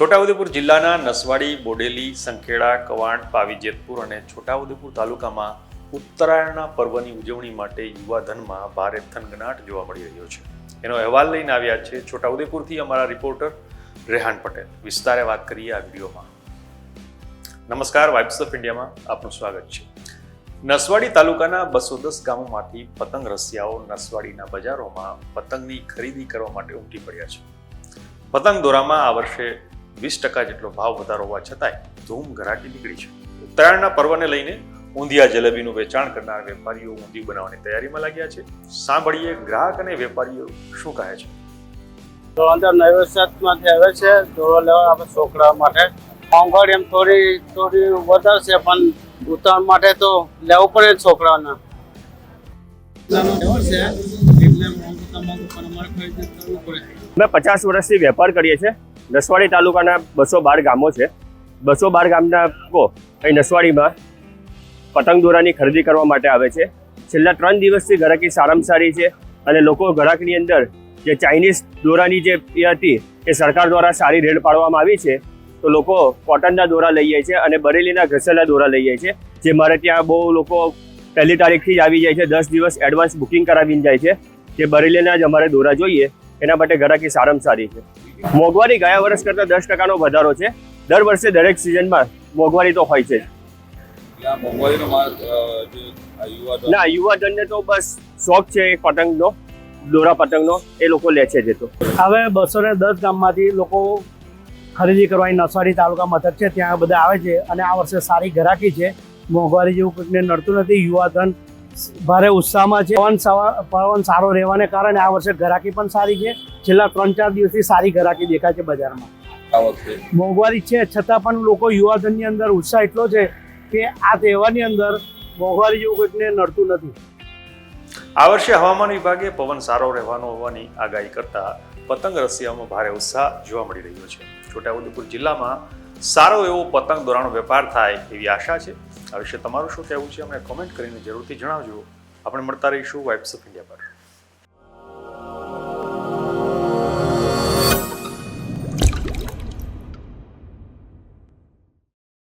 છોટાઉદેપુર જિલ્લાના નસવાડી, બોડેલી, સંખેડા, કવાંટ પાવી જેતપુર અને છોટાઉદેપુર તાલુકામાં ઉત્તરાયણના પર્વની ઉજવણી માટે યુવાધનમાં ભારે થનગનાટ જોવા મળી રહ્યો છે. એનો અહેવાલ લઈને આવ્યા છે છોટાઉદેપુરથી અમારા રિપોર્ટર રેહાન પટેલ. વિસ્તારે વાત કરીએ આ વિડીયોમાં. નમસ્કાર વાઇબ્સ ઓફ ઇન્ડિયામાં આપનું સ્વાગત છે. નસવાડી તાલુકાના બસો દસ ગામોમાંથી પતંગ રસિયાઓ નસવાડીના બજારોમાં પતંગની ખરીદી કરવા માટે ઉમટી પડ્યા છે. પતંગ દોરામાં આ વર્ષે વીસ ટકા જેટલો ભાવ વધારો હોવા છતાંય ધૂમ ઘરાટી નીકળી છે. ઉત્તરાયણના પર્વને લઈને ઊંધિયા જલેબીનું વેચાણ કરનાર વેપારીઓ ઊંધિયું બનાવવાની તૈયારીમાં લાગ્યા છે. સાંભળીએ ગ્રાહક અને વેપારીઓ શું કહે છે. તો અંદર નૈવેદ્યમાંથી આવે છે. દોરો લેવા આપણે છોકરા માટે. મોંઘવારી એમ થોડી થોડી વધારે છે પણ ઉત્તરાયણ માટે તો લેવું પડે છોકરાઓને. અમે પચાસ વર્ષથી વેપાર કરીએ છીએ. નસવાડી તાલુકાના બસો બાર ગામો છે. બસો બાર ગામના લોકો અહીં નસવાડીમાં પતંગ દોરાની ખરીદી કરવા માટે આવે છે. છેલ્લા ત્રણ દિવસથી ઘરાકી સારામાં સારી છે અને લોકો ઘરાકની અંદર જે ચાઇનીઝ દોરાની જે એ હતી એ સરકાર દ્વારા સારી રેડ પાડવામાં આવી છે. તો લોકો કોટનના દોરા લઈએ છે અને બરેલીના ઘસેલા દોરા લઈએ છે. જે મારે ત્યાં બહુ લોકો પહેલી તારીખથી જ આવી જાય છે. દસ દિવસ એડવાન્સ બુકિંગ કરાવીને જાય છે. જે બરેલીના જ અમારે દોરા જોઈએ. એના માટે ઘરાકી સારામાં સારી છે. મોંઘવારી ગયા વર્ષ કરતાં દસ ટકાનો વધારો છે. દર વર્ષે દરેક સિઝનમાં મોંઘવારી તો હોય છે. ના યુવાધનને તો બસ શોખ છે એક પતંગનો દોરા પતંગનો એ લોકો લે છે જે તો. હવે બસો ને દસ ગામમાંથી લોકો ખરીદી કરવાની નસવાડી તાલુકા મથક છે ત્યાં બધા આવે છે અને આ વર્ષે સારી ઘરાકી છે. મોંઘવારી જેવું કંઈકને નડતું નથી યુવાધન ભારે ઉત્સાહમાં છે. પવન પવન સારો રહેવાને કારણે આ વર્ષે ગ્રાહકી પણ સારી છે. છેલ્લા ત્રણ ચાર દિવસથી સારી ગ્રાહકી દેખાય છે બજારમાં. મોંઘવારી છે છતાં પણ લોકો યુવાધનની અંદર ઉત્સાહ એટલો છે કે આ તહેવારની અંદર મોંઘવારી જેવું કોઈકને નડતું નથી. આ વર્ષે હવામાન વિભાગે પવન સારો રહેવાનો હોવાની આગાહી કરતા પતંગ રસિયામાં ભારે ઉત્સાહ જોવા મળી રહ્યો છે. છોટાઉદેપુર જિલ્લામાં સારો એવો પતંગ દોરાનો વેપાર થાય એવી આશા છે. આ વિશે તમારું શું કહેવું છે? અમને કોમેન્ટ કરીને જરૂરથી જણાવજો. આપણે મળતા રહીશું વાઇબ્સ ઓફ ઇન્ડિયા પર.